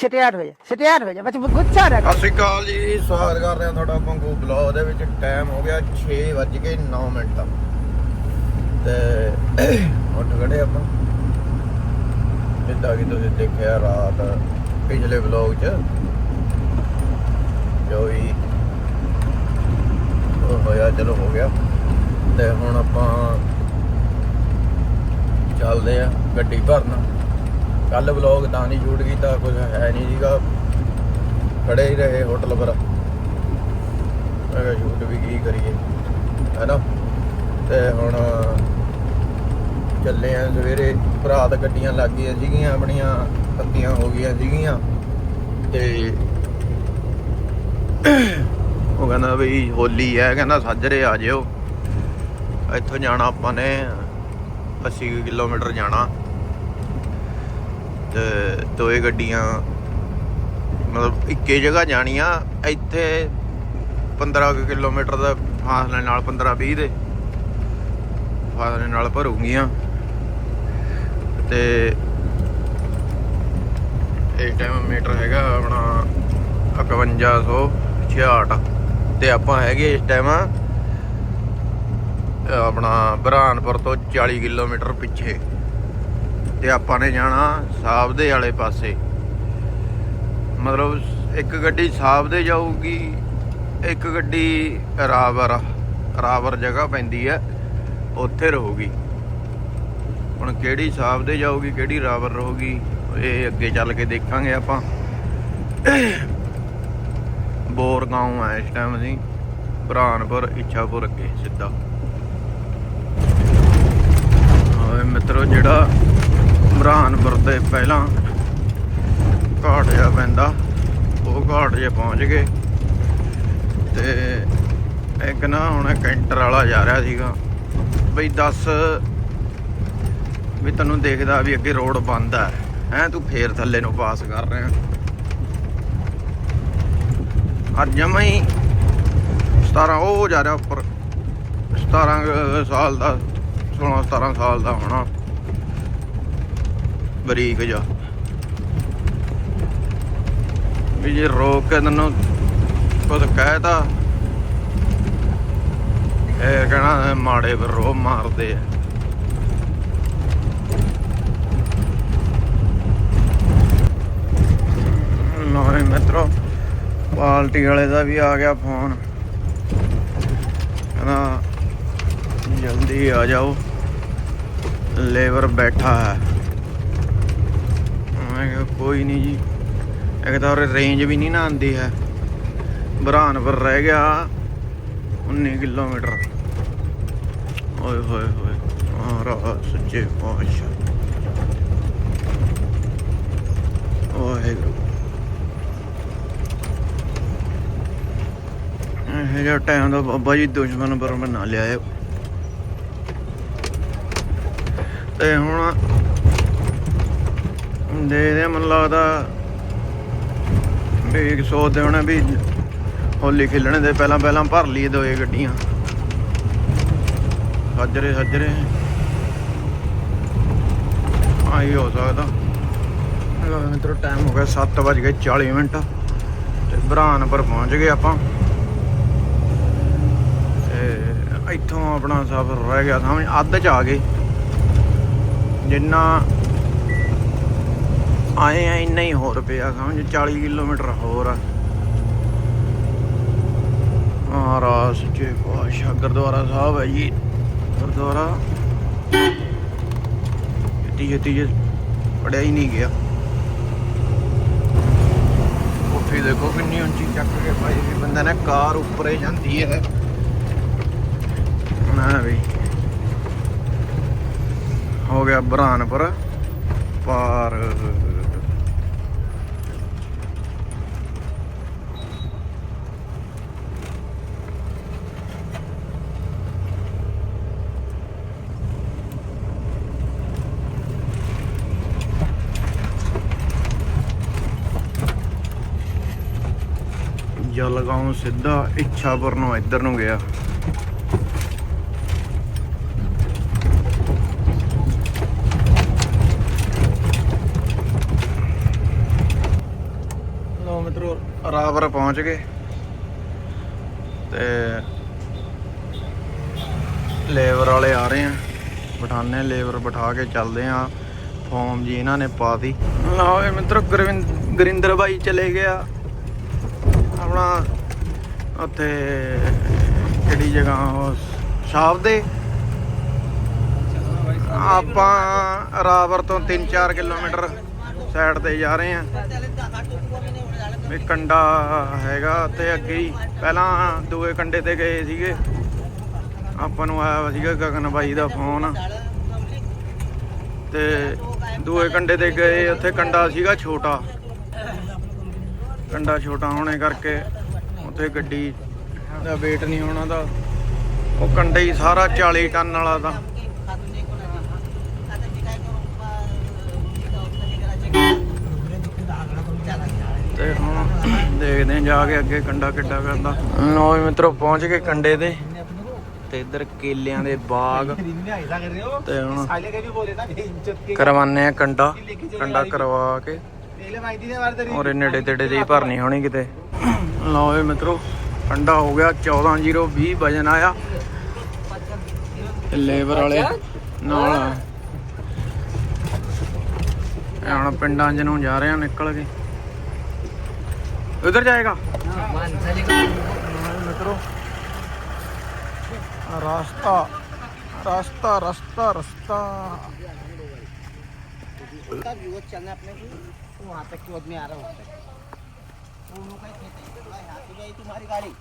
ਸਟਿਆਰ ਹੋ ਜਾ ਸਟਿਆਰ ਹੋ ਜਾ ਬਸ ਗੁੱਸਾ ਨਾ ਸਤਿ ਸ਼੍ਰੀ ਅਕਾਲ ਜੀ, ਸਵਾਗਤ ਕਰਦੇ ਹਾਂ ਤੁਹਾਡਾ ਪੰਗੂ ਬਲੌਗ ਦੇ ਵਿੱਚ। ਟਾਈਮ ਹੋ ਗਿਆ 6:09 ਮਿੰਟ ਤੇ ਉੱਠ ਖੜੇ ਆਪਾਂ। ਜਿੱਦਾਂ ਕਿ ਤੁਸੀਂ ਦੇਖਿਆ ਰਾਤ ਪਿਛਲੇ ਬਲੌਗ 'ਚ, ਜੋ ਵੀ ਹੋਇਆ, ਚਲੋ ਹੋ ਗਿਆ। ਤੇ ਹੁਣ ਆਪਾਂ ਚੱਲਦੇ ਆ ਗੱਡੀ ਭਰਨਾ। ਕੱਲ ਬਲੌਗ ਤਾਂ ਨਹੀਂ ਸ਼ੂਟ ਕੀਤਾ ਕੁਝ ਹੈ ਨਹੀਂ ਸੀਗਾ। ਖੜੇ ਹੀ ਰਹੇ ਹੋਟਲ ਪਰ। ਮੈਂ ਕਿਹਾ ਸ਼ੂਟ ਵੀ ਕੀ ਕਰੀਏ, ਹੈਨਾ? ਤੇ ਹੁਣ ਚੱਲੇ ਆ ਸਵੇਰੇ। ਭਰਾਤ ਗੱਡੀਆਂ ਲੱਗ ਗਈਆਂ ਸੀਗੀਆਂ, ਆਪਣੀਆਂ ਪੱਤੀਆਂ ਹੋ ਗਈਆਂ ਸੀਗੀਆਂ। ਤੇ ਉਹ ਕਹਿੰਦਾ ਵੀ ਹੋਲੀ ਹੈ, ਕਹਿੰਦਾ ਸਾਜਰੇ ਆ ਜਿਓ। ਇੱਥੋਂ ਜਾਣਾ ਆਪਾਂ ਨੇ 80 ਕੁ ਕਿਲੋਮੀਟਰ ਜਾਣਾ। ਤੇ ਦੋਏ ਗੱਡੀਆਂ ਮਤਲਬ ਇੱਕੇ ਜਗ੍ਹਾ ਜਾਣੀਆਂ, ਇੱਥੇ 15 ਕੁ ਕਿਲੋਮੀਟਰ ਦਾ ਫਾਸਲੇ ਨਾਲ 15 20 ਦੇ ਫਾਸਲੇ ਨਾਲ ਭਰੂਗੀਆਂ। ਤੇ ਇਸ ਟਾਈਮ ਮੀਟਰ ਹੈਗਾ ਆਪਣਾ 5166 ਤੇ ਆਪਾਂ ਹੈਗੇ ਇਸ ਟਾਈਮ ਆਪਣਾ ਬਰਾਨਪੁਰ ਤੋਂ 40 ਕਿਲੋਮੀਟਰ ਪਿੱਛੇ। ਤੇ ਆਪਾਂ ਨੇ ਜਾਣਾ ਸਾਬਦੇ ਵਾਲੇ ਪਾਸੇ। ਮਤਲਬ ਇੱਕ ਗੱਡੀ ਸਾਬਦੇ ਜਾਊਗੀ, ਇੱਕ ਗੱਡੀ ਰਾਵਰ ਰਾਵਰ ਜਗ੍ਹਾ ਪੈਂਦੀ ਹੈ ਉੱਥੇ ਰਹੂਗੀ। ਹੁਣ ਕਿਹੜੀ ਸਾਬਦੇ ਜਾਊਗੀ, ਕਿਹੜੀ ਰਾਵਰ ਰਹੂਗੀ, ਇਹ ਅੱਗੇ ਚੱਲ ਕੇ ਦੇਖਾਂਗੇ ਆਪਾਂ। ਬੋਰਗਾਉਂ ਆ ਇਸ ਟਾਈਮ ਅਸੀਂ, ਬਰਾਨਪੁਰ, ਇੱਛਾਪੁਰ ਅੱਗੇ, ਸਿੱਧਾ। ਓਏ ਮਿੱਤਰੋ, ਜਿਹੜਾ ਬਰਾਨਪੁਰ ਦੇ ਪਹਿਲਾਂ ਘਾਟ ਜਿਹਾ ਪੈਂਦਾ। ਉਹ ਘਾਟ ਜੇ ਪਹੁੰਚ ਗਏ। ਤੇ ਇੱਕ ਨਾ ਹੁਣ ਕੈਂਟਰ ਵਾਲਾ ਜਾ ਰਿਹਾ ਸੀਗਾ। ਬਈ ਦੱਸ ਵੀ ਤੈਨੂੰ ਦੇਖਦਾ ਵੀ ਅੱਗੇ ਰੋਡ ਬੰਦ ਹੈ ਹੈ, ਤੂੰ ਫੇਰ ਥੱਲੇ ਨੂੰ ਪਾਸ ਕਰ ਰਿਹਾ। ਅੱਜ ਜਮਾ ਹੀ 17 ਉਹ ਜਾ ਰਿਹਾ ਉੱਪਰ। 17 ਸਾਲ ਦਾ 16 17 ਸਾਲ ਦਾ ਹੋਣਾ। ਬਰੀਕ ਜਾ। ਵੀ ਜੇ ਰੋਕ ਕੇ ਤੈਨੂੰ ਕੁਝ ਕਹਿਤਾ, ਇਹ ਕਹਣਾ ਮਾੜੇ ਪਰ ਰੋ ਮਾਰਦੇ ਆ। ਲੋਰੇ ਮਿੱਤਰੋ ਪਾਲਟੀ ਵਾਲੇ ਦਾ ਵੀ ਆ ਗਿਆ ਫੋਨ। ਕਹਿੰਦਾ, ਜਲਦੀ ਆ ਜਾਓ। ਲੇਬਰ ਬੈਠਾ ਹੈ। ਮੈਂ ਕਿਹਾ ਕੋਈ ਨਹੀਂ ਜੀ। ਇੱਕ ਤਾਂ ਉਰੇ ਰੇਂਜ ਵੀ ਨਹੀਂ ਨਾ ਆਂਦੀ ਹੈ। ਬਰਾਨਪੁਰ ਰਹਿ ਗਿਆ 19 ਕਿਲੋਮੀਟਰ। ਓਏ ਹੋਏ ਹੋਏ, ਮਹਾਰਾਜ, ਸੱਚੇ ਪਾਤਸ਼ਾਹ। ਵਾਹਿਗੁਰੂ। ਇਹ ਜਿਹੜਾ ਟਾਈਮ ਦਾ ਬਾਬਾ ਜੀ ਦੁਸ਼ਮਣ ਪਰ ਮੈਂ ਨਾ ਲਿਆ ਤੇ ਹੁਣ ਦੇਖਦੇ ਦੇ ਮਨ ਲੱਗਦਾ ਵੀ ਸੋਚਦੇ ਹੋਣੇ ਵੀ ਹੋਲੀ ਖੇਲਣ ਦੇ, ਪਹਿਲਾਂ ਪਹਿਲਾਂ ਭਰ ਲਈਏ ਦੋਏ ਗੱਡੀਆਂ। ਸੱਜਰੇ ਸੱਜਰੇ। ਆਈ ਹੋ ਸਕਦਾ। ਮਿੱਤਰੋ ਟਾਈਮ ਹੋ ਗਿਆ 7:40 ਮਿੰਟ। ਤੇ ਬਰਾਨਪੁਰ ਪਹੁੰਚ ਗਏ ਆਪਾਂ। ਤੇ ਇੱਥੋਂ ਆਪਣਾ ਸਫ਼ਰ ਰਹਿ ਗਿਆ ਸਮਝ ਅੱਧ ਚ ਆ ਗਏ। ਜਿੰਨਾ ਆਏ ਆ, ਇੰਨਾ ਹੀ ਹੋਰ ਪਿਆ, ਸਮਝ 40 ਕਿਲੋਮੀਟਰ ਹੋਰ ਆ। ਮਹਾਰਾਜ, ਸੱਚੇ ਪਾਤਸ਼ਾਹ, ਗੁਰਦੁਆਰਾ ਸਾਹਿਬ ਹੈ ਜੀ। ਗੁਰਦੁਆਰਾ ਛੇਤੀ ਛੇਤੀ ਜੇ ਪੜਿਆ ਹੀ ਨਹੀਂ ਗਿਆ। ਕੋਠੀ ਦੇਖੋ ਕਿੰਨੀ ਉੱਚੀ ਚੱਕ ਕੇ ਭਾਈ ਵੀ ਬੰਦਾ ਨੇ ਕਾਰ ਉੱਪਰੇ ਜਾਂਦੀ ਹੈ। ਨਾ ਵੀ ਹੋ ਗਿਆ ਬਰਾਨਪੁਰ ਪਾਰ। ਜਲਗਾਉਂ ਸਿੱਧਾ ਇੱਛਾਪੁਰ ਨੂੰ ਇੱਧਰ ਨੂੰ ਗਿਆ। ਪਹੁੰਚ ਗਏ। ਤੇ ਲੇਬਰ ਵਾਲੇ ਆ ਰਹੇ ਆ। ਬਿਠਾਣੇ ਲੇਬਰ ਬਿਠਾ ਕੇ ਚੱਲਦੇ ਆ। ਫਾਰਮ ਜੀ ਇਹਨਾਂ ਨੇ ਪਾਤੀ ਲਓ ਇਹ ਮਿੱਤਰੋ ਗੁਰਵਿੰਦ ਗੁਰਿੰਦਰ ਬਾਈ ਚਲੇ ਗਿਆ। ਆਪਣਾ ਉੱਥੇ ਕਿਹੜੀ ਜਗ੍ਹਾ ਉਹ ਸ਼ਾਪ ਦੇ। ਆਪਾਂ ਰਾਵਰ ਤੋਂ 3-4 ਕਿਲੋਮੀਟਰ ਸਾਈਡ ਤੇ ਜਾ ਰਹੇ ਆ ਵੀ ਕੰਡਾ ਹੈਗਾ ਤੇ ਅੱਗੇ ਹੀ। ਪਹਿਲਾਂ ਦੂਏ ਕੰਡੇ ਤੇ ਗਏ ਸੀਗੇ। ਆਪਾਂ ਨੂੰ ਆਇਆ ਸੀਗਾ ਗਗਨ ਬਾਈ ਦਾ ਫੋਨ। ਤੇ ਦੂਏ ਕੰਡੇ ਤੇ ਗਏ, ਉੱਥੇ ਕੰਡਾ ਸੀਗਾ ਛੋਟਾ। ਕੰਡਾ ਛੋਟਾ ਹੋਣੇ ਕਰਕੇ ਉੱਥੇ ਗੱਡੀ ਦਾ ਵੇਟ ਨਹੀਂ ਹੋਣਾ ਦਾ। ਉਹ ਕੰਡਾ ਹੀ ਸਾਰਾ 40 ਟਨ ਵਾਲਾ ਦਾ। ਤੇ ਹੁਣ ਦੇਖਦੇ ਜਾ ਕੇ ਅੱਗੇ ਕੰਡਾ ਕਿੱਡਾ ਕਰਦਾ ਲੋ ਮਿੱਤਰੋ ਪਹੁੰਚ ਗਏ ਕੰਡੇ ਤੇ। ਤੇ ਇੱਧਰ ਕੇਲਿਆਂ ਦੇ ਬਾਗ। ਤੇ ਹੁਣ ਕਰਵਾਨੇ ਆ ਕੰਡਾ। ਕੰਡਾ ਕਰਵਾ ਕੇ। ਔਰ ਇਹ ਨੇੜੇ ਤੇੜੇ ਦੇ ਹੀ ਭਰਨੀ ਹੋਣੀ ਕਿਤੇ। ਲਓ ਏ ਮਿੱਤਰੋ, ਠੰਡਾ ਹੋ ਗਿਆ 1420 ਵਜਨ ਆਇਆ। ਲੇਬਰ ਵਾਲੇ ਨਾਲ ਹੁਣ ਪਿੰਡਾਂ ਚ ਨੂੰ ਜਾ ਰਹੇ ਆ ਨਿਕਲ ਕੇ। ਉਧਰ ਜਾਏਗਾ? ਮਿੱਤਰੋ ਰਸਤਾ ਰਸਤਾ ਰਸਤਾ ਰਸਤਾ। ਤਾਂ ਵੀ ਉਹ ਚੱਲਣਾ ਆਪਣੇ ਕੋਲ तो वहाँ तक की में आ रहा हूँ दोनों का खेत है थोड़ा यहाँ से गई तुम्हारी गाड़ी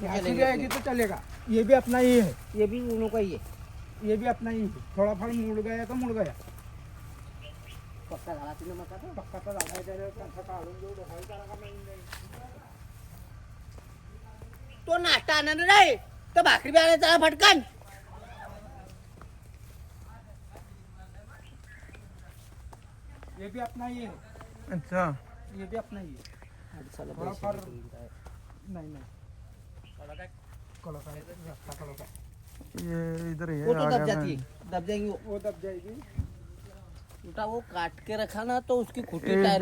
यहाँ से भी आएगी तो चलेगा ये भी अपना ही है ये भी उन्हों का ही है ये भी अपना ही है थोड़ा फल मुड़ गया तो मुड़ गया पक्का लगा तुमने मका था पक्का तो लगा दे रहे कंसा काढून जो ढोल करा का तो नाश्ता आणणार नाही तर भाकरी बी आणायचा फटकन ये भी अपना ही है ਅੱਛਾ ये भी अपना ही है। थोड़ा फल नहीं नहीं। कलो का रास्ता कलो का ये इधर ही है वो तो दब जाती है। दब जाएँगी वो। दब जाएगी। उल्टा वो काट के रखा ना तो उसकी खुटी टायर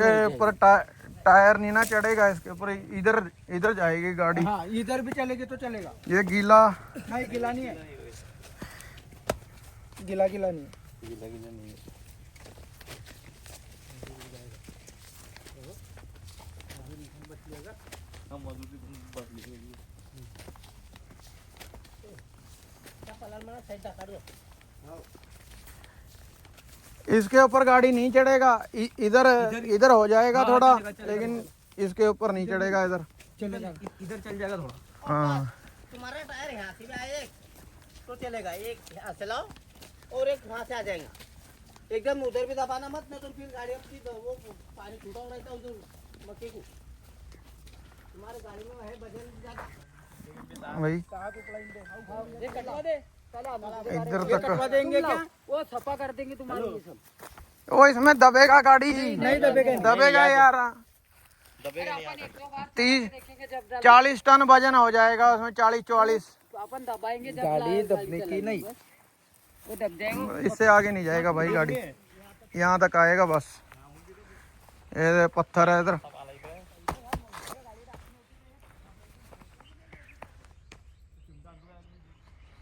टा- टायर नहीं ना चढ़ेगा इसके ऊपर इधर इधर जाएगी गाड़ी। हाँ इधर भी चलेगी तो चलेगा। ये गीला। नहीं गिला नहीं है। गिला गिला नहीं है। जाएगी साइड ढका दो इसके ऊपर गाड़ी नहीं चढ़ेगा। इधर इधर हो। जाएगा थोड़ा लेकिन इसके ऊपर नहीं चढ़ेगा इधर। इधर चल जाएगा थोड़ा। हाँ। तुम्हारा टायर यहाँ से भी आए एक तो चलेगा एक यहाँ से लाओ और एक वहाँ से आ जाएगा। एकदम उधर भी दबाना मत नहीं तो फिर गाड़ी अपनी तो वो पानी छूटा हो रहता है उधर मक्के को। तुम्हारे गाड़ी में है वज़न ज़्यादा। भाई ये कटवा दे इधर तक देंगे क्या वो सफ़ा कर देंगे तुम्हारे ये सब। वो इसमें दबेगा गाड़ी। नहीं दबेगा दबेगा यार। तीस चालीस टन वज़न हो जाएगा उसमें चालीस चौवालीस। अपन दबाएँगे जब गाड़ी दबने की नहीं। वो दब जाएँगे। इससे आगे नहीं जाएगा भाई गाड़ी। यहाँ तक आएगा बस। ये पत्थर है इधर।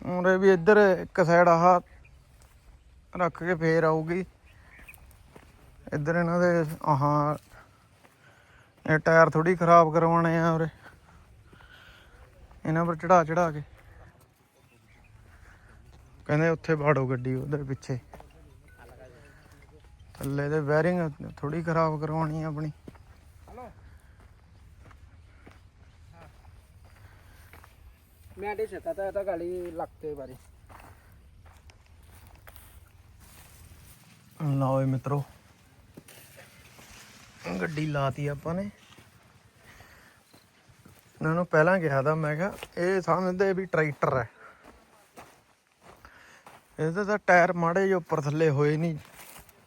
ਉਰੇ ਵੀ ਇੱਧਰ ਇੱਕ ਸਾਈਡ ਆਹ ਰੱਖ ਕੇ ਫੇਰ ਆਊਗੀ। ਇੱਧਰ ਇਹਨਾਂ ਦੇ ਆਹ ਇਹ ਟਾਇਰ ਥੋੜੀ ਖਰਾਬ ਕਰਵਾਉਣੇ ਆ ਉਰੇ। ਇਹਨਾਂ ਪਰ ਚੜਾ ਚੜਾ ਕੇ। ਕਹਿੰਦੇ ਉੱਥੇ ਬਾੜੋ ਗੱਡੀ ਉਧਰ ਪਿੱਛੇ। ਥੱਲੇ ਦੇ ਵੈਰਿੰਗ ਥੋੜੀ ਖਰਾਬ ਕਰਵਾਉਣੀ ਆਪਣੀ। मी आधी शेतात आहे, आता गाडी लागते बारी ਲਓ ਏ ਮਿੱਤਰੋ ਗੱਡੀ ਲਾਤੀ ਆਪਾਂ ਨੇ ਇਹਨਾਂ ਨੂੰ ਪਹਿਲਾਂ ਕਿਹਾ ਤਾਂ ਮੈਂ ਕਿਹਾ ਇਹ ਸਮਝਦੇ ਵੀ ਟਰੈਕਟਰ ਹੈ ਇਹਦੇ ਤਾਂ ਟਾਇਰ ਮਾੜੇ ਜਿਹੇ ਉੱਪਰ ਥੱਲੇ ਹੋਏ ਨਹੀਂ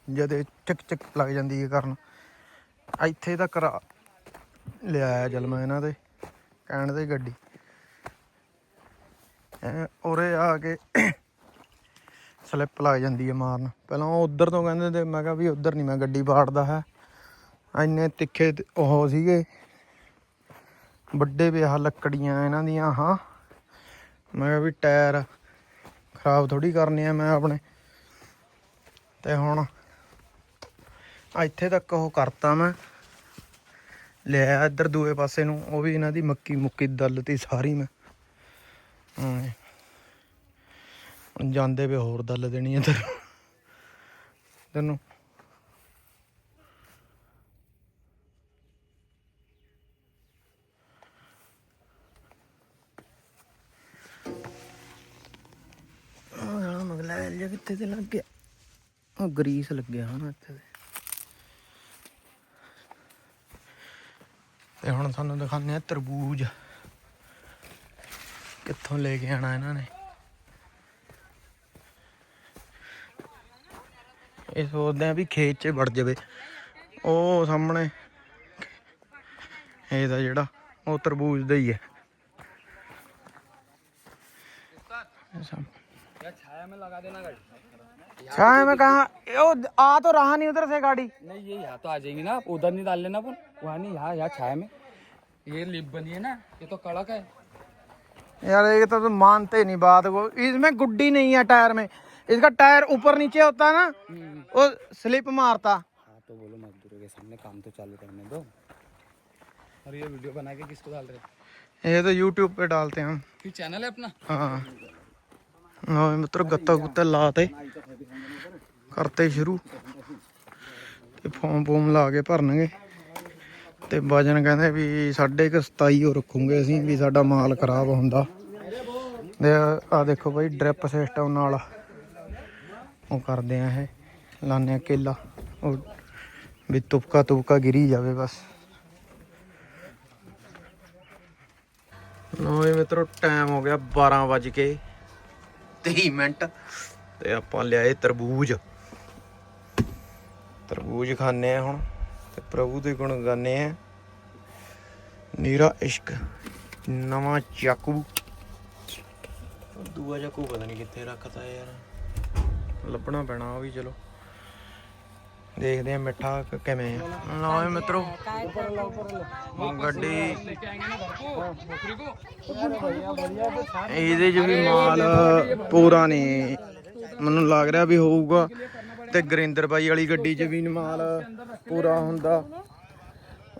ਜਦ ਇਹ ਚਿਕ ਚਿਕ ਲੱਗ ਜਾਂਦੀ ਹੈ ਕਰਨ ਇੱਥੇ ਤੱਕ ਰਾ- ਲਿਆਇਆ ਜਲ ਮੈਂ ਇਹਨਾਂ ਦੇ ਕਹਿਣ ਦੇ ਗੱਡੀ ਐ ਉਰੇ ਆ ਕੇ ਸਲਿੱਪ ਲੱਗ ਜਾਂਦੀ ਹੈ ਮਾਰਨ। ਪਹਿਲਾਂ ਉਹ ਉਧਰ ਤੋਂ ਕਹਿੰਦੇ ਤੇ ਮੈਂ ਕਿਹਾ ਵੀ ਉਧਰ ਨਹੀਂ ਮੈਂ ਗੱਡੀ ਬਾੜਦਾ ਹੈ। ਇੰਨੇ ਤਿੱਖੇ ਉਹ ਸੀਗੇ। ਵੱਡੇ ਵੀ ਆਹ ਲੱਕੜੀਆਂ ਇਹਨਾਂ ਦੀਆਂ, ਹਾਂ। ਮੈਂ ਕਿਹਾ ਵੀ ਟਾਇਰ ਖਰਾਬ ਥੋੜੀ ਕਰਨੇ ਆ ਮੈਂ ਆਪਣੇ। ਤੇ ਹੁਣ ਇੱਥੇ ਤੱਕ ਉਹ ਕਰਤਾ ਮੈਂ। ਲਿਆ ਇੱਧਰ ਦੂਏ ਪਾਸੇ ਨੂੰ, ਉਹ ਵੀ ਇਹਨਾਂ ਦੀ ਮੱਕੀ ਮੁੱਕੀ ਦਲਤੀ ਸਾਰੀ ਮੈਂ। ਜਾਂਦੇ ਵੇ ਹੋਰ ਦਲ ਦੇਣੀ ਇੱਧਰ ਤੈਨੂੰ। ਯਾਰ ਮਗਲਾ ਕਿੱਥੇ ਤੇ ਲੱਗ ਗਿਆ। ਉਹ ਗਰੀਸ ਲੱਗਿਆ ਹਨਾ ਇੱਥੇ ਤੇ। ਤੇ ਹੁਣ ਸਾਨੂੰ ਦਿਖਾਉਂਦੇ ਆ ਤਰਬੂਜ। ਕਿੱਥੋਂ ਲੈ ਕੇ ਆਣਾ ਇਹਨਾਂ ਨੇ ਇਹ ਸੋਚਦੇ ਆ ਵੀ ਖੇਤ 'ਚ ਵੜ ਜਾਵੇ ਉਹ ਸਾਹਮਣੇ ਇਹਦਾ ਜਿਹੜਾ ਉਹ ਤਰਬੂਜ ਦਾ ਹੀ ਹੈ ਇਹ ਸਾਹਮਣੇ छाया में लगा देना गाड़ी छाया में कहा ओ आ तो रहा नहीं उधर से गाड़ी नहीं ये यहाँ तो आ जाएंगी ना आप उधर नहीं डाल लेना अपन वहाँ नहीं यहाँ यहाँ छाया में ये लिप बनी है ना ये तो कड़क है यार ये तो, तो मानते नहीं बात को। इसमें गुड्डी नहीं है टायर में। इसका टायर ऊपर नीचे होता है ना वो स्लिप मारता। हाँ तो बोलो मजदूरों के सामने काम तो चालू करने दो। और ये वीडियो बना के किसको डाल रहे हैं? ये तो यूट्यूब पे डालते हैं हम। चैनल है अपना? हाँ। हाँ मित्र गत्ता गुत्ता लाते। करते शुरू। फॉर्म फॉर्म ला के भरने ਤੇ ਵਜਨ ਕਹਿੰਦੇ ਵੀ ਸਾਢੇ ਕੁ 27 ਉਹ ਰੱਖੂਗੇ ਅਸੀਂ ਵੀ ਸਾਡਾ ਮਾਲ ਖਰਾਬ ਹੁੰਦਾ। ਤੇ ਆ ਦੇਖੋ ਭਾਈ ਡ੍ਰਿਪ ਸਿਸਟਮ ਨਾਲ ਉਹ ਕਰਦੇ ਆ ਇਹ ਲਾਣੇ ਆ ਕੇਲਾ। ਉਹ ਵੀ ਤੁਪਕਾ ਤੁਪਕਾ ਗਿਰੀ ਜਾਵੇ ਬਸ। ਲੋ ਮਿੱਤਰੋ ਟਾਈਮ ਹੋ ਗਿਆ 12 ਵਜ ਕੇ 23 ਮਿੰਟ ਤੇ ਆਪਾਂ ਲਿਆਏ ਤਰਬੂਜ। ਤਰਬੂਜ ਖਾਣੇ ਆ ਹੁਣ। ਤੇ ਪ੍ਰਭੂ ਦੇ ਗੁਣ ਗਾਣੇ ਆ। ਨੀਰਾ ਇਸ਼ਕ ਨਵਾਂ ਚਾਕੂ। ਦੂਆ ਚਾਕੂ ਪਤਾ ਨਹੀਂ ਕਿੱਥੇ ਰੱਖਤਾ ਯਾਰ। ਲੱਭਣਾ ਪੈਣਾ ਉਹ ਵੀ ਚਲੋ। ਦੇਖਦੇ ਆ ਮਿੱਠਾ ਕਿਵੇਂ ਆ। ਲਓ ਮਿੱਤਰੋ। ਗੱਡੀ। ਇਹਦੇ ਚ ਵੀ ਮਾਲ ਪੂਰਾ ਨਹੀਂ ਮੈਨੂੰ ਲੱਗ ਰਿਹਾ ਵੀ ਹੋਊਗਾ। ਤੇ ਗਰਿੰਦਰ ਬਾਈ ਵਾਲੀ ਗੱਡੀ 'ਚ ਵੀ ਮਾਲ ਪੂਰਾ ਹੁੰਦਾ।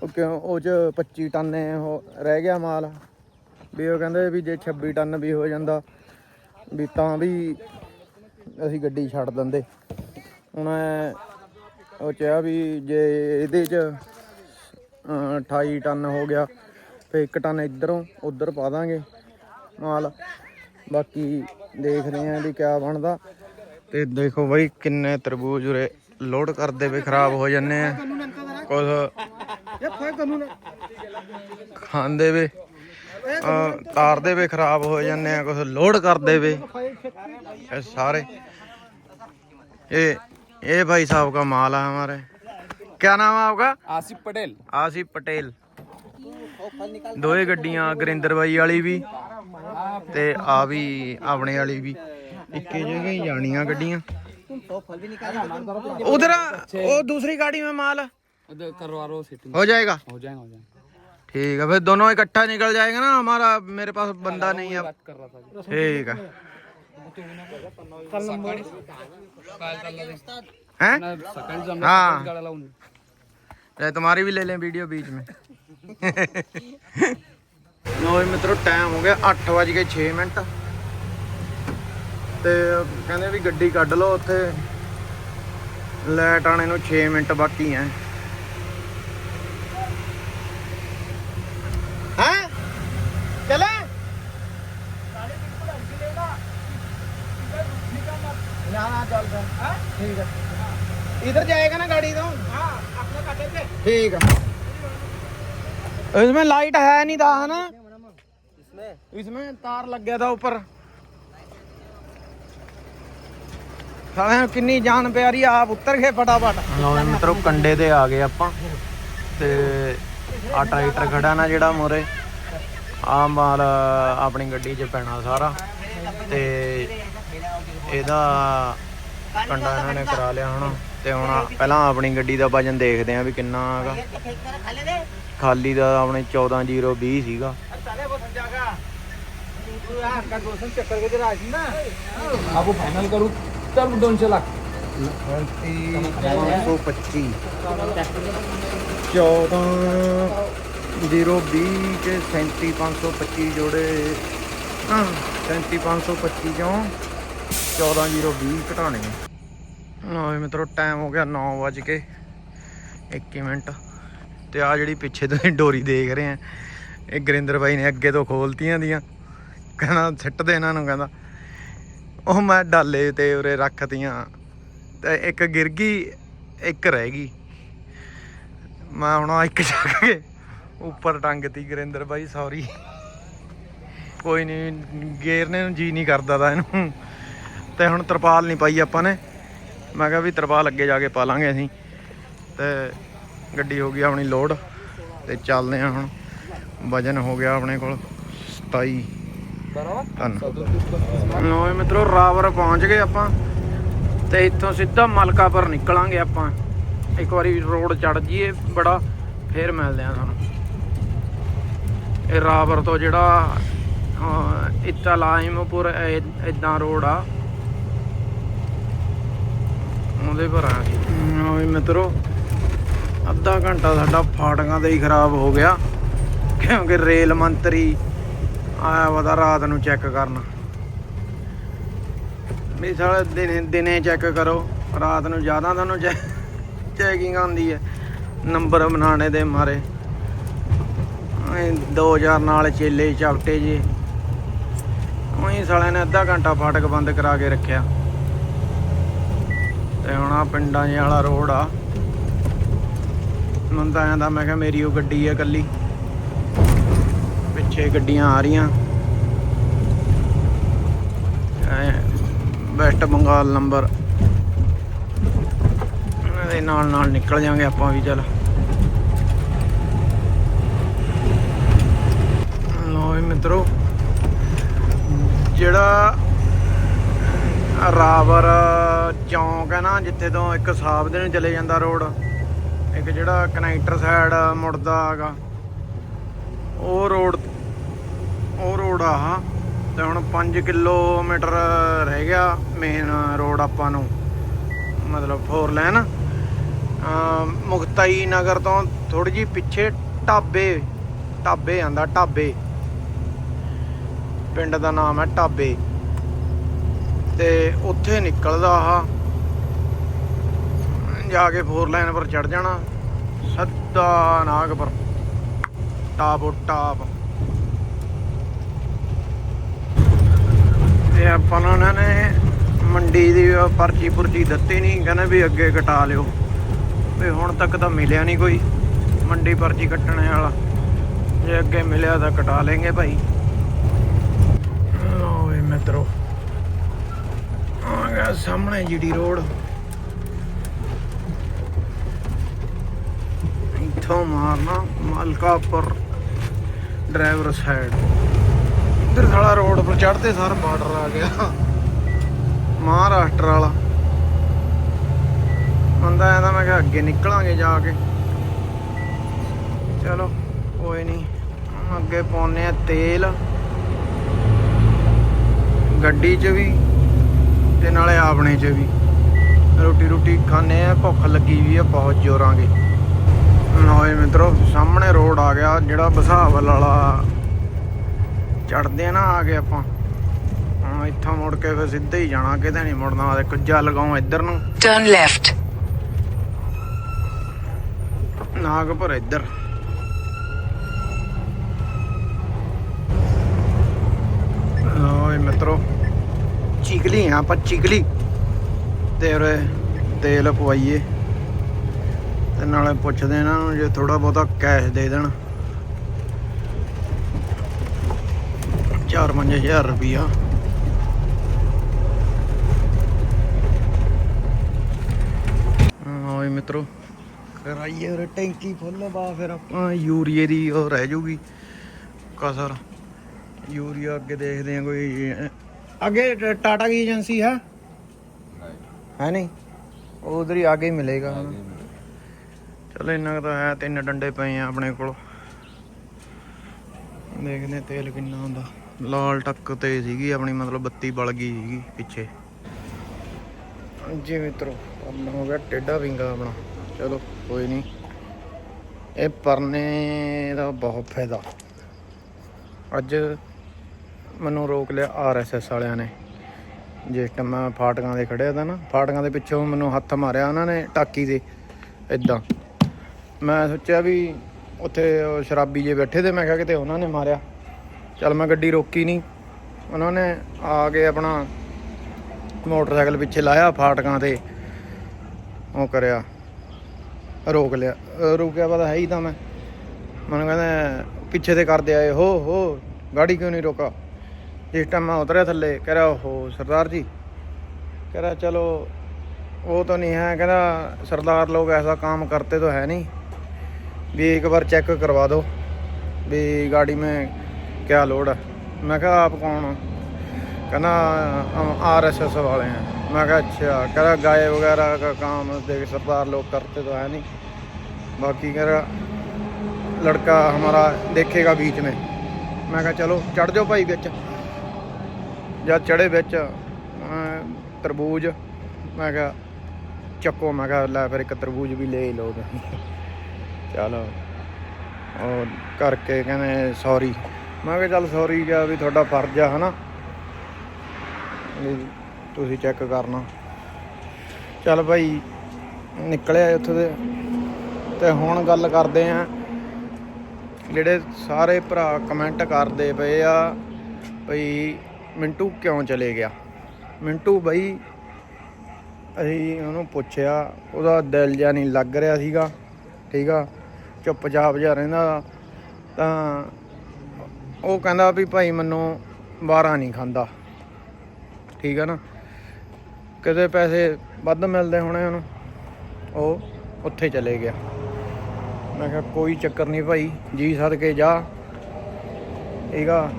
ਉਹ ਕਿਉਂ? ਉਹ 'ਚ 25 ਟਨ ਹੈ ਰਹਿ ਗਿਆ ਮਾਲ। ਵੀ ਉਹ ਕਹਿੰਦੇ ਵੀ ਜੇ 26 ਟਨ ਵੀ ਹੋ ਜਾਂਦਾ, ਵੀ ਤਾਂ ਵੀ ਅਸੀਂ ਗੱਡੀ ਛੱਡ ਦਿੰਦੇ। ਹੁਣ ਉਹ ਚਾਹ ਵੀ ਜੇ ਇਹਦੇ 'ਚ, ਅਹ 28 ਟਨ ਹੋ ਗਿਆ ਫੇ 1 ਟਨ ਇਧਰੋਂ ਉਧਰ ਪਾ ਦਾਂਗੇ ਮਾਲ। ਬਾਕੀ ਦੇਖਦੇ ਆਂ ਵੀ ਕਿਆ ਬਣਦਾ। ਤੇ ਦੇਖੋ ਬਾਈ ਕਿੰਨੇ ਤਰਬੂਜ ਉਰੇ ਲੋਡ ਕਰਦੇ ਵੇ ਖਰਾਬ ਹੋ ਜੰਨੇ ਆ ਕੁਝ ਖਾਂਦੇ ਵੇ ਅਹ ਤਾਰਦੇ ਵੇ ਖਰਾਬ ਹੋ ਜੰਨੇ ਆ ਕੁਝ ਲੋਡ ਕਰਦੇ ਵੇ ਇਹ ਸਾਰੇ ये ये भाई साहब का माल है हमारे क्या नाम है आपका आसिफ पटेल ਆਸਿਫ ਪਟੇਲ ਦੋਏ ਗੱਡੀਆਂ ਗੁਰਿੰਦਰ ਬਾਈ ਵਾਲੀ ਵੀ ਤੇ ਆ ਵੀ ਆਪਣੇ ਵਾਲੀ ਵੀ ਇੱਕੇ ਜਗ੍ਹਾ ਹੀ ਜਾਣੀਆਂ ਗੱਡੀਆਂ तुम सौ फल भी निकाल उधर वो दूसरी गाड़ी में माल उधर करवा रहा हूँ सेटिंग हो जाएगा हो जाएगा हो जाएगा ठीक है फिर दोनों इकट्ठा निकल जाएगा ना हमारा मेरे पास बंदा नहीं है बात कर रहा था ठीक है काय चाललं ते? हैं ना, सकाळी जमलं हाँ. सकाळी गाड्या लावून चाहे तुम्हारी भी ले लें वीडियो बीच में ਲੋ ਜੀ ਮਿੱਤਰੋ ਟਾਈਮ ਹੋ ਗਿਆ 8 ਵਜ ਕੇ 6 ਮਿੰਟ ਤੇ ਕਹਿੰਦੇ ਵੀ ਗੱਡੀ ਕੱਢ ਲਓ ਉੱਥੇ ਲਾਈਟ ਆਣੇ ਨੂੰ 6 ਮਿੰਟ ਬਾਕੀ ਐ ਹਾਂ ਚਲੇ ना ना चल ठीक है इधर जाएगा ना गाड़ी तो हाँ अपने कटे पे ठीक है इसमें लाइट है नहीं था है ना इसमें इसमें तार लग गया था ऊपर ਸਾਲਿਆਂ ਕਿੰਨੀ ਜਾਨ ਪਿਆਰੀ ਆ, ਆਪ ਉੱਤਰ ਗਏ ਫਟਾਫਟ ਲਓ ਜੀ ਮਿੱਤਰੋ ਕੰਡੇ ਤੇ ਆ ਗਏ ਆਪਾਂ ਤੇ ਆ ਟਰੈਕਟਰ ਖੜਾ ਨਾ ਜਿਹੜਾ ਮੋਰੇ ਆ ਮਾਲ ਆਪਣੀ ਗੱਡੀ 'ਚ ਪੈਣਾ ਸਾਰਾ ਤੇ ਇਹਦਾ ਕੰਡਾ ਇਹਨਾਂ ਨੇ ਕਰਾ ਲਿਆ ਹੁਣ ਤੇ ਹੁਣ ਪਹਿਲਾਂ ਆਪਣੀ ਗੱਡੀ ਦਾ ਵਜਨ ਦੇਖਦੇ ਆ ਵੀ ਕਿੰਨਾ ਹੈਗਾ खा ले दे ਖਾਲੀ ਦਾ ਆਪਣੇ 14020 ਸੀਗਾ चाले वो समझागा तू या हक्का दोसन चक्कर के राहशील ना आपण फायनल करू तर दोनशे लाख 525 14020 ਚ 37525 ਜੋੜੇ ਹਾਂ 37525 ਚੋਂ 14020 ਘਟਾਣੇ ਲਓ ਜੀ ਮਿੱਤਰੋ ਟਾਈਮ ਹੋ ਗਿਆ 9 ਵਜ ਕੇ 21 ਮਿੰਟ ਤੇ ਆ ਜਿਹੜੀ ਪਿੱਛੇ ਤੁਸੀਂ ਡੋਰੀ ਦੇਖ ਰਹੇ ਆ ਇਹ ਗੁਰਿੰਦਰ ਬਾਈ ਨੇ ਅੱਗੇ ਤੋਂ ਖੋਲਤੀਆਂ ਦੀਆਂ ਕਹਿੰਦਾ ਸਿੱਟ ਦੇ ਇਹਨਾਂ ਨੂੰ ਕਹਿੰਦਾ ਉਹ ਮੈਂ ਡਾਲੇ ਤੇ ਉਰੇ ਰੱਖਤੀਆਂ। ਤੇ ਇੱਕ ਗਿਰ ਗਈ, ਇੱਕ ਰਹਿ ਗਈ। ਮੈਂ ਹੁਣ ਆਹ ਇੱਕ ਚੱਕ ਕੇ ਉੱਪਰ ਟੰਗਤੀ ਗਰਿੰਦਰ ਬਾਈ ਸੌਰੀ ਕੋਈ ਨਹੀਂ ਗੇਰਨੇ ਨੂੰ ਜੀ ਨਹੀਂ ਕਰਦਾ ਦਾ ਇਹਨੂੰ। ਤੇ ਹੁਣ ਤਰਪਾਲ ਨਹੀਂ ਪਾਈ ਆਪਾਂ ਨੇ। ਮੈਂ ਕਿਹਾ ਵੀ ਤਰਪਾਲ ਅੱਗੇ ਜਾ ਕੇ ਪਾ ਲਾਂਗੇ ਅਸੀਂ। ਤੇ ਗੱਡੀ ਹੋ ਗਈ ਆਪਣੀ ਲੋਡ ਤੇ ਚੱਲਦੇ ਆ ਹੁਣ। ਵਜਨ ਹੋ ਗਿਆ ਆਪਣੇ ਕੋਲ 27 ਧੰਨਵਾਦ। ਮਿੱਤਰੋ ਰਾਵਰ ਪਹੁੰਚ ਗਏ ਆਪਾਂ ਤੇ ਇੱਥੋਂ ਸਿੱਧਾ ਮਲਕਾ ਮਲਕਾਪੁਰ ਨਿਕਲਾਂਗੇ ਆਪਾਂ। ਇੱਕ ਵਾਰੀ ਰੋਡ ਚੜ ਜੀਏ ਬੜਾ ਫੇਰ ਮਿਲਦੇ ਆ ਤੁਹਾਨੂੰ। ਇਹ ਰਾਵਰ ਤੋਂ ਜਿਹੜਾ ਇਤਲਾਹਿਮਪੁਰ ਇਦਾਂ ਰੋਡ ਆ। ਉਹਦੇ ਪਰ ਆ ਗਏ। ਓਏ ਮਿੱਤਰੋ ਅੱਧਾ ਘੰਟਾ ਸਾਡਾ ਫਾਟਕਾਂ ਦਾ ਹੀ ਖਰਾਬ ਹੋ ਗਿਆ। ਕਿਉਂਕਿ ਰੇਲ ਮੰਤਰੀ ਆਇਆ ਵਾ ਰਾਤ ਨੂੰ ਚੈੱਕ ਕਰਨ। ਵੀ ਸਾਲੇ ਦਿਨੇ ਦਿਨੇ ਚੈੱਕ ਕਰੋ। ਰਾਤ ਨੂੰ ਜ਼ਿਆਦਾ ਤੁਹਾਨੂੰ ਚੈਕਿੰਗ ਆਉਂਦੀ ਹੈ। ਨੰਬਰ ਬਣਾਣੇ ਦੇ ਮਾਰੇ। ਐਂ 2000 ਨਾਲ ਚੇਲੇ ਚਪਟੇ ਜੇ। ਉਹੀ ਸਾਲਿਆਂ ਨੇ ਅੱਧਾ ਘੰਟਾ ਫਾਟਕ ਬੰਦ ਕਰਾ ਕੇ ਰੱਖਿਆ। ਤੇ ਹੁਣ ਆ ਪਿੰਡਾਂ ਜਿਹੇ ਵਾਲਾ ਰੋਡ ਆ। ਮੈਨੂੰ ਤਾਂ ਐਂ ਦਾ ਮੈਂ ਕਿਹਾ ਮੇਰੀ ਉਹ ਗੱਡੀ ਆ ਇਕੱਲੀ। ਪਿੱਛੇ ਗੱਡੀਆਂ ਆ ਰਹੀਆਂ। ਵੈਸਟ ਬੰਗਾਲ ਨੰਬਰ ਦੇ ਨਾਲ ਨਾਲ ਨਿਕਲ ਜਾਾਂਗੇ ਆਪਾਂ ਵੀ, ਚੱਲ। ਲੋ ਮਿੱਤਰੋ, ਜਿਹੜਾ ਰਾਵਰ ਚੌਂਕ ਹੈ ਨਾ, ਜਿੱਥੇ ਤੋਂ ਇੱਕ ਸਾਬਦੇ ਨੂੰ ਚਲੇ ਜਾਂਦਾ ਰੋਡ, ਇੱਕ ਜਿਹੜਾ ਕਨੈਕਟਰ ਸਾਈਡ ਮੁੜਦਾ ਹੈਗਾ, ਉਹ ਰੋਡ ਉਹ ਰੋਡ ਆ ਹਾਂ। ਤੇ ਹੁਣ 5 ਕਿਲੋਮੀਟਰ ਰਹਿ ਗਿਆ ਮੇਨ ਰੋਡ ਆਪਾਂ ਨੂੰ। ਮਤਲਬ ਫੋਰ ਲਾਈਨ ਮੁਕਤਾਈ ਨਗਰ ਤੋਂ ਥੋੜੀ ਜੀ ਪਿੱਛੇ ਢਾਬੇ ਢਾਬੇ ਆਂਦਾ, ਢਾਬੇ। ਪਿੰਡ ਦਾ ਨਾਮ ਹੈ ਢਾਬੇ। ਤੇ ਉੱਥੇ ਨਿਕਲਦਾ ਆ ਜਾ ਕੇ ਫੋਰ ਲਾਈਨ ਪਰ ਚੜ ਜਾਣਾ। ਸਿੱਧਾ ਨਾਗਪੁਰ। Top top. ਤੇ ਆਪਾਂ ਨੂੰ ਉਹਨਾਂ ਨੇ ਮੰਡੀ ਦੀ ਪਰਚੀ ਪੁਰਚੀ ਦਿੱਤੀ ਨਹੀਂ ਕਹਿੰਦੇ ਵੀ ਅੱਗੇ ਕਟਾ ਲਿਓ। ਵੀ ਹੁਣ ਤੱਕ ਤਾਂ ਮਿਲਿਆ ਨਹੀਂ ਕੋਈ ਮੰਡੀ ਪਰਚੀ ਕੱਟਣ ਵਾਲਾ। ਜੇ ਅੱਗੇ ਮਿਲਿਆ ਤਾਂ ਕਟਾ ਲੈਂਗੇ ਭਾਈ। ਲਓ ਵੀ ਮਿੱਤਰੋ, ਆ ਗਿਆ ਸਾਹਮਣੇ ਜੀਡੀ ਰੋਡ। ਇੱਥੋਂ ਮਾਰਨਾ, ਮਲਕਾਪੁਰ ਡਰਾਈਵਰ ਸਾਈਡ ਇੱਧਰ ਸਾਲਾ ਰੋਡ ਪਰ ਚੜ੍ਹਦੇ ਸਾਰ ਬਾਰਡਰ ਆ ਗਿਆ। ਮਹਾਰਾਸ਼ਟਰ ਵਾਲਾ। ਹੁੰਦਾ ਐਂਦਾ ਮੈਂ ਕਿਹਾ ਅੱਗੇ ਨਿਕਲਾਂਗੇ ਜਾ ਕੇ। ਚਲੋ, ਕੋਈ ਨਹੀਂ ਅੱਗੇ ਪਾਉਨੇ ਆ ਤੇਲ। ਗੱਡੀ 'ਚ ਵੀ ਤੇ ਨਾਲੇ ਆਪਣੇ 'ਚ ਵੀ। ਰੋਟੀ ਰੋਟੀ ਖਾਣੇ ਆ, ਭੁੱਖ ਲੱਗੀ ਵੀ ਆ, ਬਹੁਤ ਜ਼ੋਰਾਂਗੇ ਲਓਏ ਮਿੱਤਰੋ, ਸਾਹਮਣੇ ਰੋਡ ਆ ਗਿਆ ਜਿਹੜਾ ਬਸਾਵਲ ਵਾਲਾ ਚੜਦੇ ਆ ਨਾ ਆ ਗਏ ਆਪਾਂ। ਹੁਣ ਇੱਥੋਂ ਮੁੜ ਕੇ ਫਿਰ ਸਿੱਧਾ ਹੀ ਜਾਣਾ ਕਿਤੇ ਨਹੀਂ ਮੁੜਨਾ ਤੇ ਕੁੱਜਾ ਲਗਾਉਂ ਇੱਧਰ ਨੂੰ। Turn left. ਨਾਗਪੁਰ ਇੱਧਰ। ਓਏ ਮਿੱਤਰੋ ਚਿਕਲੀ ਆ ਆਪਾਂ ਚਿਕਲੀ। ਤੇ ਉਰੇ ਤੇਲ ਪਵਾਈਏ। ਤੇ ਨਾਲੇ ਪੁੱਛਦੇ ਇਹਨਾਂ ਨੂੰ ਜੇ ਥੋੜਾ ਬਹੁਤਾ ਕੈਸ਼ ਦੇ ਦੇਣ। 4-5000 ਰੁਪਈਆ ਓਏ ਮਿੱਤਰੋ ਕਰਾਈਏ ਉਰੇ ਟੈਂਕੀ ਫੁੱਲ ਬਾ ਫਿਰ ਆਪਾਂ ਯੂਰੀਏ ਦੀ ਉਹ ਰਹਿ ਜੂਗੀ ਕਸਰ ਯੂਰੀਆ ਅੱਗੇ ਦੇਖਦੇ ਆ ਕੋਈ ਅੱਗੇ ਟ- ਟਾਟਾ ਕੀ ਏਜੰਸੀ ਹੈ ਹੈ ਨਹੀਂ ਉਹ ਉਧਰ ਹੀ ਆਗੇ ਹੀ ਮਿਲੇਗਾ ਚਲੋ ਇੰਨਾ ਕੁ ਤਾਂ ਹੈ ਤਿੰਨ ਡੰਡੇ ਪਏ ਆ ਆਪਣੇ ਕੋਲ ਦੇਖਦੇ ਤੇਲ ਕਿੰਨਾ ਹੁੰਦਾ। ਲਾਲ ਟੱਕ ਤੇ ਸੀਗੀ, ਆਪਣੀ ਮਤਲਬ ਬੱਤੀ ਬਲ ਗਈ ਸੀਗੀ ਪਿੱਛੇ। ਜੀ ਮਿੱਤਰੋ ਪਰਨਾ ਹੋ ਗਿਆ ਟੇਡਾ ਵਿੰਗਾ ਆਪਣਾ। ਚਲੋ, ਕੋਈ ਨਹੀਂ ਇਹ ਪਰਨੇ ਦਾ ਬਹੁਤ ਫਾਇਦਾ। ਅੱਜ ਮੈਨੂੰ ਰੋਕ ਲਿਆ ਆਰਐਸਐਸ ਵਾਲਿਆਂ ਨੇ। ਜਿਸ ਟਾਈਮ ਮੈਂ ਫਾਟਕਾਂ ਦੇ ਖੜਿਆ ਤਾਂ ਨਾ, ਫਾਟਕਾਂ ਦੇ ਪਿੱਛੋਂ ਮੈਨੂੰ ਹੱਥ ਮਾਰਿਆ ਉਹਨਾਂ ਨੇ, ਟਾਕੀ ਦੇ। ਇਦਾਂ ਮੈਂ ਸੋਚਿਆ ਵੀ ਉੱਥੇ ਉਹ ਸ਼ਰਾਬੀ ਜੇ ਬੈਠੇ ਤੇ ਮੈਂ ਕਿਹਾ ਕਿਤੇ ਉਹਨਾਂ ਨੇ ਮਾਰਿਆ ਚੱਲ ਮੈਂ ਗੱਡੀ ਰੋਕੀ ਨਹੀਂ ਉਹਨਾਂ ਨੇ ਆ ਕੇ ਆਪਣਾ ਮੋਟਰਸਾਈਕਲ ਪਿੱਛੇ ਲਾਇਆ ਫਾਟਕਾਂ ਤੇ ਉਹ ਕਰਿਆ ਰੋਕ ਲਿਆ ਅਹ ਰੁਕਿਆ ਪਤਾ ਹੈ ਹੀ ਤਾਂ ਮੈਂ ਮੈਨੂੰ ਕਹਿੰਦਾ ਪਿੱਛੇ ਤੇ ਕਰਦੇ ਆਏ ਹੋ ਹੋ ਗਾੜੀ ਕਿਉਂ ਨਹੀਂ ਰੋਕਾ ਜਿਸ ਟਾਈਮ ਮੈਂ ਉਤਰਿਆ ਥੱਲੇ ਕਹਿ ਰਿਹਾ ਓਹੋ ਸਰਦਾਰ ਜੀ ਕਹਿ ਰਿਹਾ ਚਲੋ वो तो नहीं है कहना सरदार लोग ऐसा काम करते तो है नहीं भी एक बार चेक करवा दो भी गाड़ी में क्या लोड है मैं कहा आप कौन हो कहना हम आर एस एस वाले हैं मैं कहा अच्छा कह गाय वगैरह का काम देख सरदार लोग करते तो है नहीं बाकी कह रहा लड़का हमारा देखेगा बीच में मैं कहा चलो चढ़ जाओ भाई बिच जब चढ़े बिच तरबूज मैं क्या चको मैं क्या ला फिर एक तरबूज भी ले लो ਚੱਲ ਉਹ ਕਰਕੇ ਕਹਿੰਦੇ ਸੌਰੀ ਮੈਂ ਕਿਹਾ ਚੱਲ ਸੌਰੀ ਗਿਆ ਵੀ ਤੁਹਾਡਾ ਫਰਜ਼ ਆ, ਹਨਾ? ਵੀ ਤੁਸੀਂ ਚੈੱਕ ਕਰਨਾ। ਚੱਲ ਭਾਈ ਨਿਕਲਿਆ ਉੱਥੋਂ ਦੇ। ਤੇ ਹੁਣ ਗੱਲ ਕਰਦੇ ਆਂ, ਜਿਹੜੇ ਸਾਰੇ ਭਰਾ ਕਮੈਂਟ ਕਰਦੇ ਪਏ ਆ ਭਈ ਮਿੰਟੂ ਕਿਉਂ ਚਲੇ ਗਿਆ? ਮਿੰਟੂ ਬਈ, ਅਸੀਂ ਉਹਨੂੰ ਪੁੱਛਿਆ, ਉਹਦਾ ਦਿਲ ਜਿਹਾ ਨਹੀਂ ਲੱਗ ਰਿਹਾ ਸੀਗਾ। ਠੀਕ ਆ? ਚੁੱਪਚਾਪ ਜਿਹਾ ਰਹਿੰਦਾ ਤਾਂ ਉਹ ਕਹਿੰਦਾ ਵੀ ਭਾਈ ਮੈਨੂੰ ਬਾਰਾ ਨਹੀਂ ਖਾਂਦਾ। ਠੀਕ ਆ ਨਾ? ਕਿਤੇ ਪੈਸੇ ਵੱਧ ਮਿਲਦੇ ਹੋਣੇ ਉਹਨੂੰ। ਉਹ ਉੱਥੇ ਚਲੇ ਗਿਆ। ਮੈਂ ਕਿਹਾ, ਕੋਈ ਚੱਕਰ ਨਹੀਂ ਭਾਈ, ਜੀ ਸਦਕੇ ਜਾ। ਠੀਕ ਆ?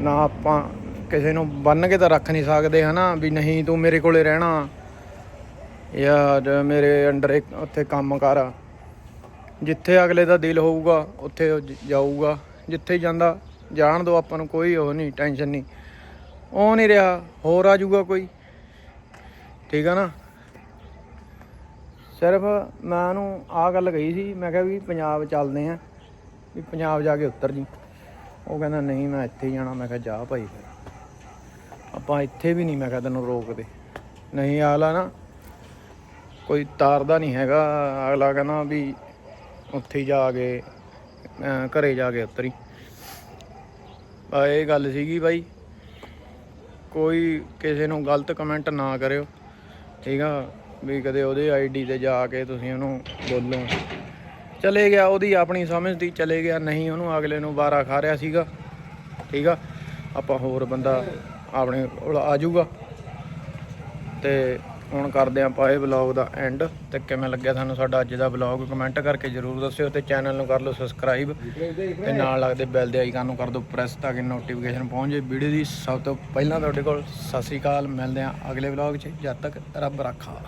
ਨਾ ਆਪਾਂ ਕਿਸੇ ਨੂੰ ਬੰਨ ਕੇ ਤਾਂ ਰੱਖ ਨਹੀਂ ਸਕਦੇ ਹਨਾ, ਵੀ ਨਹੀਂ ਤੂੰ ਮੇਰੇ ਕੋਲੇ ਰਹਿਣਾ। ਯਾਰ ਮੇਰੇ ਅੰਡਰ ਇੱਕ ਉੱਥੇ ਕੰਮ ਕਰ। ਜਿੱਥੇ ਅਗਲੇ ਦਾ ਦਿਲ ਹੋਊਗਾ, ਉੱਥੇ ਉਹ ਜ- ਜਾਊਗਾ। ਜਿੱਥੇ ਜਾਂਦਾ, ਜਾਣ ਦੋ ਆਪਾਂ ਨੂੰ, ਕੋਈ ਉਹ ਨਹੀਂ, ਟੈਨਸ਼ਨ ਨਹੀਂ। ਉਹ ਨਹੀਂ ਰਿਹਾ, ਹੋਰ ਆ ਜਾਊਗਾ ਕੋਈ। ਠੀਕ ਆ ਨਾ? ਸਿਰਫ ਮੈਂ ਉਹਨੂੰ ਆਹ ਗੱਲ ਕਹੀ ਸੀ, ਮੈਂ ਕਿਹਾ ਵੀ ਪੰਜਾਬ ਚੱਲਦੇ ਆ ਵੀ ਪੰਜਾਬ ਜਾ ਕੇ ਉੱਤਰ ਜੀ। ਉਹ ਕਹਿੰਦਾ, ਨਹੀਂ, ਮੈਂ ਇੱਥੇ ਹੀ ਜਾਣਾ। ਮੈਂ ਕਿਹਾ, ਜਾ ਭਾਈ ਫਿਰ। ਆਪਾਂ ਇੱਥੇ ਵੀ ਨਹੀਂ, ਮੈਂ ਕਿਹਾ, ਤੈਨੂੰ ਰੋਕਦੇ। ਨਹੀਂ ਆਲਾ ਨਾ, ਕੋਈ ਤਾਰਦਾ ਨਹੀਂ ਹੈਗਾ। ਅਗਲਾ ਕਹਿੰਦਾ ਵੀ ਉੱਥੇ ਜਾ ਕੇ, ਅਹ ਘਰੇ ਜਾ ਕੇ ਉਤਰੀ। ਆ ਇਹ ਗੱਲ ਸੀਗੀ ਬਾਈ, ਕੋਈ ਕਿਸੇ ਨੂੰ ਗਲਤ ਕਮੈਂਟ ਨਾ ਕਰਿਓ, ਠੀਕ ਆ? ਵੀ ਕਦੇ ਉਹਦੇ ਆਈਡੀ ਤੇ ਜਾ ਕੇ ਤੁਸੀਂ ਉਹਨੂੰ ਬੋਲੋ। ਚਲੇ ਗਿਆ ਉਹਦੀ ਆਪਣੀ ਸਮਝ ਦੀ ਚਲੇ ਗਿਆ ਨਹੀਂ, ਉਹਨੂੰ ਅਗਲੇ ਨੂੰ ਵਾਰਾ ਖਾ ਰਿਹਾ ਸੀਗਾ, ਠੀਕ ਆ? ਆਪਾਂ ਹੋਰ ਬੰਦਾ ਆਪਣੇ ਕੋਲ ਆ ਜਾਊਗਾ। ਤੇ ਹੁਣ ਕਰਦੇ ਆਪਾਂ ਪਾਏ ਵਲੌਗ ਦਾ ਐਂਡ ਤੇ ਕਿਵੇਂ ਲੱਗਿਆ ਤੁਹਾਨੂੰ ਸਾਡਾ ਅੱਜ ਦਾ ਵਲੌਗ ਕਮੈਂਟ ਕਰਕੇ ਜਰੂਰ ਦੱਸਿਓ ਤੇ ਚੈਨਲ ਨੂੰ ਕਰ ਲਓ ਸਬਸਕ੍ਰਾਈਬ ਤੇ ਨਾਲ ਲੱਗਦੇ ਬੈਲ ਦੇ ਆਈਕਨ ਨੂੰ ਕਰ ਦਿਓ ਪ੍ਰੈਸ ਤਾਂ ਕਿ ਨੋਟੀਫਿਕੇਸ਼ਨ ਪਹੁੰਚ ਜੇ ਵੀਡੀਓ ਦੀ ਸਭ ਤੋਂ ਪਹਿਲਾਂ ਤੁਹਾਡੇ ਕੋਲ ਸਤਿ ਸ੍ਰੀ ਅਕਾਲ। ਮਿਲਦੇ ਹਾਂ ਅਗਲੇ ਵਲੌਗ 'ਚ। ਜਦ ਤੱਕ ਰੱਬ ਰਾਖਾ।